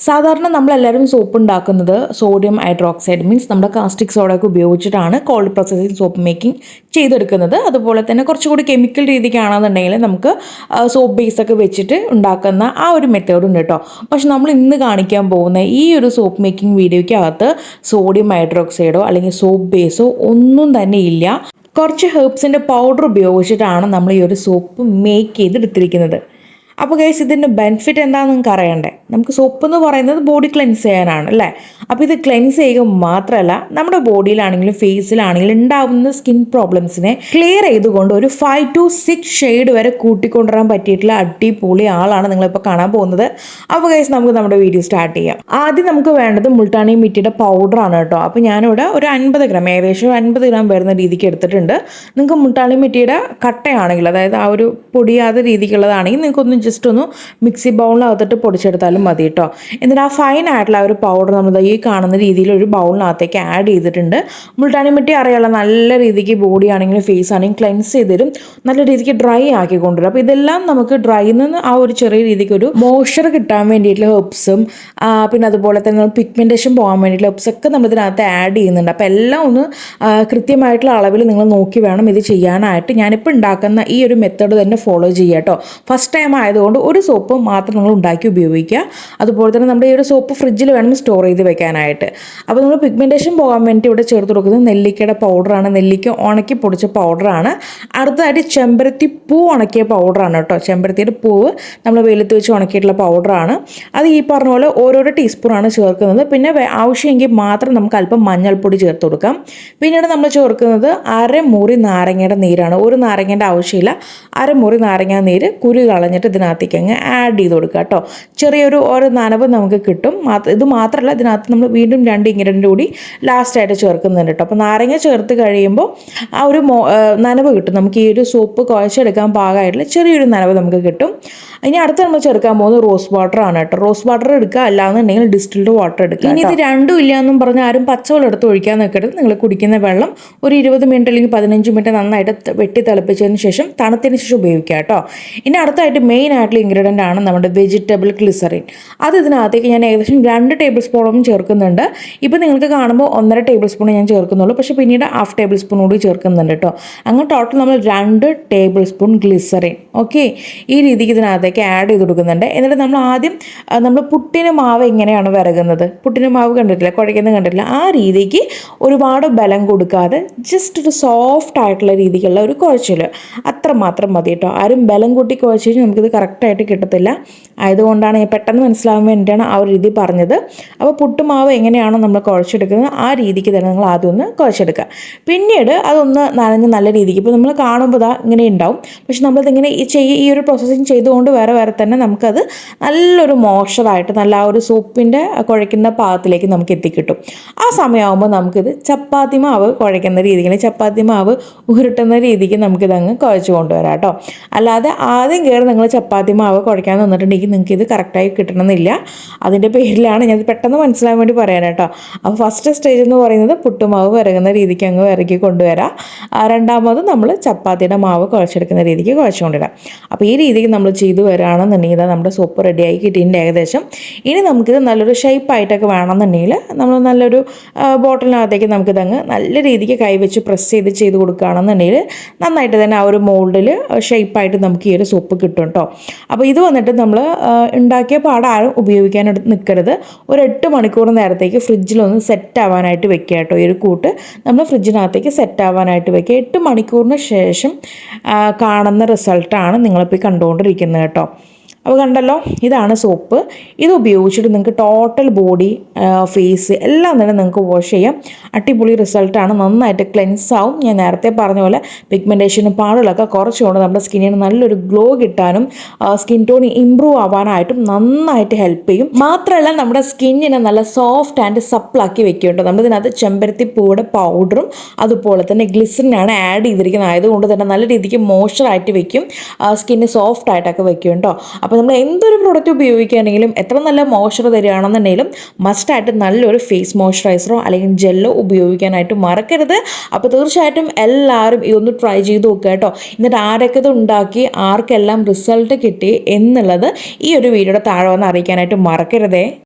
സാധാരണ നമ്മളെല്ലാവരും സോപ്പ് ഉണ്ടാക്കുന്നത് സോഡിയം ഹൈഡ്രോക്സൈഡ് മീൻസ് നമ്മുടെ കാസ്റ്റിക് സോഡയൊക്കെ ഉപയോഗിച്ചിട്ടാണ് കോൾഡ് പ്രോസസ്സിംഗ് സോപ്പ് മേക്കിംഗ് ചെയ്തെടുക്കുന്നത്. അതുപോലെ തന്നെ കുറച്ചുകൂടി കെമിക്കൽ രീതിക്കാണെന്നുണ്ടെങ്കിൽ നമുക്ക് സോപ്പ് ബേസ് ഒക്കെ വെച്ചിട്ട് ഉണ്ടാക്കുന്ന ആ ഒരു മെത്തേഡ് ഉണ്ട് കേട്ടോ പക്ഷെ നമ്മൾ ഇന്ന് കാണിക്കാൻ പോകുന്ന ഈ ഒരു സോപ്പ് മേക്കിംഗ് വീഡിയോയ്ക്ക് അകത്ത് സോഡിയം ഹൈഡ്രോക്സൈഡോ അല്ലെങ്കിൽ സോപ്പ് ബേസോ ഒന്നും തന്നെ ഇല്ല. കുറച്ച് ഹെർബ്സിന്റെ പൗഡർ ഉപയോഗിച്ചിട്ടാണ് നമ്മൾ ഈ ഒരു സോപ്പ് മേക്ക് ചെയ്തെടുത്തിരിക്കുന്നത്. അപ്പോൾ ഗൈസ് ഇതിന്റെ ബെനിഫിറ്റ് എന്താണെന്ന് നിങ്ങൾക്ക് അറിയണ്ടേ? നമുക്ക് സോപ്പ് എന്ന് പറയുന്നത് ബോഡി ക്ലെൻസ് ചെയ്യാനാണ് അല്ലേ? അപ്പോൾ ഇത് ക്ലെൻസ് ചെയ്യുക മാത്രമല്ല നമ്മുടെ ബോഡിയിലാണെങ്കിലും ഫേസിലാണെങ്കിലും ഉണ്ടാവുന്ന സ്കിൻ പ്രോബ്ലംസിനെ ക്ലിയർ ചെയ്തുകൊണ്ട് ഒരു ഫൈവ് ടു സിക്സ് ഷെയ്ഡ് വരെ കൂട്ടിക്കൊണ്ടുവരാൻ പറ്റിയിട്ടുള്ള അടിപൊളി ആളാണ് നിങ്ങളിപ്പോൾ കാണാൻ പോകുന്നത്. അപ്പോൾ ഗൈസ് നമുക്ക് നമ്മുടെ വീഡിയോ സ്റ്റാർട്ട് ചെയ്യാം. ആദ്യം നമുക്ക് വേണ്ടത് മുൾട്ടാണി മിറ്റിയുടെ പൗഡറാണ് കേട്ടോ. അപ്പോൾ ഞാനിവിടെ ഒരു അൻപത് ഗ്രാം ഏകദേശം അൻപത് ഗ്രാം വരുന്ന രീതിക്ക് എടുത്തിട്ടുണ്ട്. നിങ്ങൾക്ക് മുൾട്ടാണി മിറ്റിയുടെ കട്ടയാണെങ്കിൽ അതായത് ആ ഒരു പൊടിയാത്ത രീതിക്കുള്ളതാണെങ്കിൽ നിങ്ങൾക്കൊന്ന് ജസ്റ്റ് ഒന്ന് മിക്സി ബൗളിനകത്തിട്ട് പൊടിച്ചെടുത്താലും മതി കേട്ടോ. എന്നിട്ട് ആ ഫൈൻ ആയിട്ടുള്ള ഒരു പൗഡർ നമ്മൾ ഈ കാണുന്ന രീതിയിൽ ഒരു ബൗളിനകത്തേക്ക് ആഡ് ചെയ്തിട്ടുണ്ട്. മുൾട്ടാനി മിട്ടി അറിയാലോ നല്ല രീതിക്ക് ബോഡി ആണെങ്കിലും ഫേസ് ആണെങ്കിലും ക്ലെൻസ് ചെയ്തിരും. നല്ല രീതിക്ക് ഡ്രൈ ആക്കി കൊണ്ടുവരും. അപ്പോൾ ഇതെല്ലാം നമുക്ക് ഡ്രൈ നിന്ന് ആ ഒരു ചെറിയ രീതിക്ക് ഒരു മോയ്സ്ചർ കിട്ടാൻ വേണ്ടിയിട്ടുള്ള ഹെബ്സും പിന്നെ അതുപോലെ തന്നെ പിഗ്മെന്റേഷൻ പോകാൻ വേണ്ടിയിട്ടുള്ള ഹെർബ്സ് ഒക്കെ നമ്മൾ ഇതിനകത്ത് ആഡ് ചെയ്യുന്നുണ്ട്. അപ്പോൾ എല്ലാം ഒന്ന് കൃത്യമായിട്ടുള്ള അളവിൽ നിങ്ങൾ നോക്കി വേണം ഇത് ചെയ്യാനായിട്ട്. ഞാനിപ്പോൾ ഉണ്ടാക്കുന്ന ഈ ഒരു മെത്തേഡ് തന്നെ ഫോളോ ചെയ്യുക കേട്ടോ. ഫസ്റ്റ് ടൈം ആയതുകൊണ്ട് ഒരു സോപ്പ് മാത്രം നിങ്ങൾ ഉണ്ടാക്കി ഉപയോഗിക്കുക. അതുപോലെ തന്നെ നമ്മുടെ ഈ ഒരു സോപ്പ് ഫ്രിഡ്ജിൽ വേണം സ്റ്റോർ ചെയ്ത് വെക്കാനായിട്ട്. അപ്പോൾ നമ്മൾ പിഗ്മെന്റേഷൻ പോകാൻ വേണ്ടി ഇവിടെ ചേർത്ത് കൊടുക്കുന്നത് നെല്ലിക്കയുടെ പൗഡറാണ് നെല്ലിക്ക ഉണക്കി പൊടിച്ച പൗഡറാണ് അടുത്തതായിട്ട് ചെമ്പരത്തി പൂ ഉണക്കിയ പൗഡറാണ് കേട്ടോ. ചെമ്പരത്തിയുടെ പൂവ് നമ്മൾ വെയിലത്ത് വെച്ച് ഉണക്കിയിട്ടുള്ള പൗഡറാണ് അത് ഈ പറഞ്ഞ പോലെ ഓരോരോ ടീസ്പൂണാണ് ചേർക്കുന്നത്. പിന്നെ ആവശ്യമെങ്കിൽ മാത്രം നമുക്ക് അല്പം മഞ്ഞൾപ്പൊടി ചേർത്ത് കൊടുക്കാം. പിന്നീട് നമ്മൾ ചേർക്കുന്നത് അരമുറി നാരങ്ങയുടെ നീരാണ്. ഒരു നാരങ്ങേന്റെ ആവശ്യമില്ല. അരമുറി നാരങ്ങ നീര് കുരു കളഞ്ഞിട്ട് ഇതിനകത്തേക്ക് അങ്ങ് ആഡ് ചെയ്ത് കൊടുക്കുക കേട്ടോ. ചെറിയൊരു ഓരോ നനവ് നമുക്ക് കിട്ടും. ഇത് മാത്രമല്ല ഇതിനകത്ത് നമ്മൾ വീണ്ടും രണ്ട് ഇൻഗ്രീഡിയന്റ് കൂടി ലാസ്റ്റായിട്ട് ചേർക്കുന്നുണ്ട് കേട്ടോ. അപ്പോൾ നാരങ്ങ ചേർത്ത് കഴിയുമ്പോൾ ആ ഒരു നനവ് കിട്ടും. നമുക്ക് ഈ ഒരു സോപ്പ് കുഴച്ചെടുക്കാൻ പാകമായിട്ടുള്ള ചെറിയൊരു നനവ് നമുക്ക് കിട്ടും. ഇനി അടുത്ത നമ്മൾ ചേർക്കാൻ പോകുന്നത് റോസ് വാട്ടർ ആണ് കേട്ടോ. റോസ് വാട്ടർ എടുക്കുക അല്ലാന്നുണ്ടെങ്കിൽ ഡിസ്റ്റിൽഡ് വാട്ടർ എടുക്കുക ഇനി ഇത് രണ്ടും ഇല്ല എന്നും പറഞ്ഞ് ആരും പച്ചവെള്ളം എടുത്ത് ഒഴിക്കാൻ നിൽക്കരുത്. നിങ്ങൾ കുടിക്കുന്ന വെള്ളം ഒരു ഇരുപത് മിനിറ്റ് അല്ലെങ്കിൽ പതിനഞ്ച് മിനിറ്റ് നന്നായിട്ട് വെട്ടി തിളപ്പിച്ചതിന് ശേഷം തണുത്തതിന് ശേഷം ഉപയോഗിക്കുക കേട്ടോ. ഇനി അടുത്തായിട്ട് മെയിൻ ആയിട്ടുള്ള ഇൻഗ്രീഡിയന്റ് ആണ് നമ്മുടെ വെജിറ്റബിൾ ഗ്ലിസറിൻ അത് ഇതിനകത്തേക്ക് ഞാൻ ഏകദേശം രണ്ട് ടേബിൾ സ്പൂണും ചേർക്കുന്നുണ്ട്. ഇപ്പോൾ നിങ്ങൾക്ക് കാണുമ്പോൾ ഒന്നര ടേബിൾ സ്പൂൺ ഞാൻ ചേർക്കുന്നുള്ളൂ. പക്ഷേ പിന്നീട് ഹാഫ് ടേബിൾ സ്പൂൺ കൂടി ചേർക്കുന്നുണ്ട് കേട്ടോ. അങ്ങനെ ടോട്ടൽ നമ്മൾ രണ്ട് ടേബിൾ സ്പൂൺ ഗ്ലിസറിൻ ഓക്കെ ഈ രീതിക്ക് ഇതിനകത്തേക്ക് ആഡ് ചെയ്ത് കൊടുക്കുന്നുണ്ട്. എന്നിട്ട് നമ്മൾ ആദ്യം നമ്മൾ പുട്ടിന് മാവ് എങ്ങനെയാണ് വിറകുന്നത് പുട്ടിന് മാവ് കണ്ടിട്ടില്ല? കുഴയ്ക്കുന്നത് കണ്ടിട്ടില്ല? ആ രീതിക്ക് ഒരുപാട് ബലം കൊടുക്കാതെ ജസ്റ്റ് ഒരു സോഫ്റ്റ് ആയിട്ടുള്ള രീതിക്കുള്ള ഒരു കുഴച്ചിൽ അത്ര മാത്രം മതി കേട്ടോ. ആരും ബലം കൂട്ടി കുഴച്ച് കഴിഞ്ഞാൽ നമുക്കിത് കറക്റ്റായിട്ട് കിട്ടത്തില്ല. ആയതുകൊണ്ടാണ് പെട്ടെന്ന് മനസ്സിലാവാൻ വേണ്ടിയിട്ടാണ് ആ ഒരു രീതി പറഞ്ഞത്. അപ്പോൾ പുട്ടുമാവ് എങ്ങനെയാണോ നമ്മൾ കുഴച്ചെടുക്കുന്നത് ആ രീതിക്ക് തന്നെ നിങ്ങൾ ആദ്യം ഒന്ന് കുഴച്ചെടുക്കുക. പിന്നീട് അതൊന്ന് നനഞ്ഞ് നല്ല രീതിക്ക് ഇപ്പോൾ നമ്മൾ കാണുമ്പോൾ ഇതാ ഇങ്ങനെ ഉണ്ടാവും. പക്ഷെ നമ്മളിതിങ്ങനെ ഈ ചെയ്യ ഈ ഒരു പ്രോസസ്സിങ് ചെയ്തുകൊണ്ട് വേറെ വേറെ തന്നെ നമുക്കത് നല്ലൊരു മോശമായിട്ട് നല്ല ആ ഒരു സൂപ്പിന്റെ കുഴയ്ക്കുന്ന പാകത്തിലേക്ക് നമുക്ക് എത്തിക്കിട്ടും. ആ സമയമാകുമ്പോൾ നമുക്കിത് ചപ്പാത്തി മാവ് കുഴയ്ക്കുന്ന രീതിയിൽ ചപ്പാത്തി മാവ് ഉരുട്ടുന്ന രീതിക്ക് നമുക്കിതങ്ങ് കുഴച്ച് കൊണ്ടുവരാം കേട്ടോ. അല്ലാതെ ആദ്യം കയറി നിങ്ങൾ ചപ്പാത്തി മാവ് കുഴയ്ക്കാൻ നിന്നിട്ടുണ്ടെങ്കിൽ നിങ്ങൾക്ക് ഇത് കറക്റ്റായി കിട്ടണമെന്നില്ല. അതിന്റെ പേരിലാണ് ഞാൻ പെട്ടെന്ന് മനസ്സിലാൻ വേണ്ടി പറയാൻ കേട്ടോ. അപ്പോൾ ഫസ്റ്റ് സ്റ്റേജ് എന്ന് പറയുന്നത് പുട്ടുമാവ് വിറകുന്ന രീതിക്ക് അങ്ങ് വിറക്കി കൊണ്ടുവരാം. രണ്ടാമത് നമ്മൾ ചപ്പാത്തിയുടെ മാവ് കുഴച്ചെടുക്കുന്ന രീതിക്ക് കുഴച്ചുകൊണ്ടിടാം അപ്പോൾ ഈ രീതിക്ക് നമ്മൾ ചെയ്തു വരികയാണെന്നുണ്ടെങ്കിൽ നമ്മുടെ സൂപ്പ് റെഡിയായി കിട്ടിയിട്ടുണ്ട് ഏകദേശം. ഇനി നമുക്കിത് നല്ലൊരു ഷേപ്പായിട്ടൊക്കെ വേണമെന്നുണ്ടെങ്കിൽ നമ്മൾ നല്ലൊരു ബോട്ടിലിനകത്തേക്ക് നമുക്കിതങ്ങ് നല്ല രീതിക്ക് കൈവച്ച് പ്രസ് ചെയ്ത് ചെയ്ത് കൊടുക്കുകയാണെന്നുണ്ടെങ്കിൽ നന്നായിട്ട് തന്നെ ആ ഒരു മോൾഡിൽ ഷേപ്പായിട്ട് നമുക്ക് ഈ ഒരു സൂപ്പ് കിട്ടും കേട്ടോ അപ്പോൾ ഇത് വന്നിട്ട് നമ്മൾ ഉണ്ടാക്കിയ പാടാരും ഉപയോഗിക്കാൻ നിൽക്കരുത് ഒരു എട്ട് മണിക്കൂർ നേരത്തേക്ക് ഫ്രിഡ്ജിലൊന്ന് സെറ്റ് ആവാനായിട്ട് വെക്കുക കേട്ടോ ഈ ഒരു കൂട്ട് നമ്മൾ ഫ്രിഡ്ജിനകത്തേക്ക് സെറ്റ് ആവാനായിട്ട് വെക്കുക. എട്ട് മണിക്കൂറിന് ശേഷം കാണുന്ന റിസൾട്ടാണ് നിങ്ങളിപ്പോൾ കണ്ടുകൊണ്ടിരിക്കുന്നത് കേട്ടോ അപ്പോൾ കണ്ടല്ലോ ഇതാണ് സോപ്പ്. ഇത് ഉപയോഗിച്ചിട്ട് നിങ്ങൾക്ക് ടോട്ടൽ ബോഡി ഫേസ് എല്ലാം തന്നെ നിങ്ങൾക്ക് വാഷ് ചെയ്യാം. അടിപൊളി റിസൾട്ടാണ് നന്നായിട്ട് ക്ലെൻസ് ആവും. ഞാൻ നേരത്തെ പറഞ്ഞ പോലെ പിഗ്മെന്റേഷനും പാടുകളൊക്കെ കുറച്ചുകൊണ്ട് നമ്മുടെ സ്കിന്നിന് നല്ലൊരു ഗ്ലോ കിട്ടാനും സ്കിൻ ടോൺ ഇമ്പ്രൂവ് ആവാനായിട്ടും നന്നായിട്ട് ഹെൽപ്പ് ചെയ്യും. മാത്രമല്ല നമ്മുടെ സ്കിന്നിനെ നല്ല സോഫ്റ്റ് ആൻഡ് സപ്പിളാക്കി വെക്കുന്നുണ്ട് നമ്മളിതിനകത്ത് ചെമ്പരത്തി പൂയുടെ പൗഡറും അതുപോലെ തന്നെ ഗ്ലിസറിനാണ് ആഡ് ചെയ്തിരിക്കുന്നത്. ആയതുകൊണ്ട് തന്നെ നല്ല രീതിക്ക് മോയ്സ്ചറായിട്ട് വെക്കും. സ്കിന്ന് സോഫ്റ്റ് ആയിട്ടൊക്കെ വെക്കും കേട്ടോ അപ്പോൾ അപ്പോൾ നമ്മൾ എന്തൊരു പ്രോഡക്റ്റ് ഉപയോഗിക്കുകയാണെങ്കിലും എത്ര നല്ല മോയ്സ്ചർ തരികയാണെന്നുണ്ടെങ്കിലും മസ്റ്റായിട്ട് നല്ലൊരു ഫേസ് മോയ്സ്ചറൈസറോ അല്ലെങ്കിൽ ജെല്ലോ ഉപയോഗിക്കാനായിട്ട് മറക്കരുത്. അപ്പോൾ തീർച്ചയായിട്ടും എല്ലാവരും ഇതൊന്ന് ട്രൈ ചെയ്ത് നോക്കുക കേട്ടോ. എന്നിട്ട് ആരൊക്കെ ഇത് ഉണ്ടാക്കി ആർക്കെല്ലാം റിസൾട്ട് കിട്ടി എന്നുള്ളത് ഈ ഒരു വീഡിയോയുടെ താഴെ വന്ന് അറിയിക്കാനായിട്ട് മറക്കരുതേ.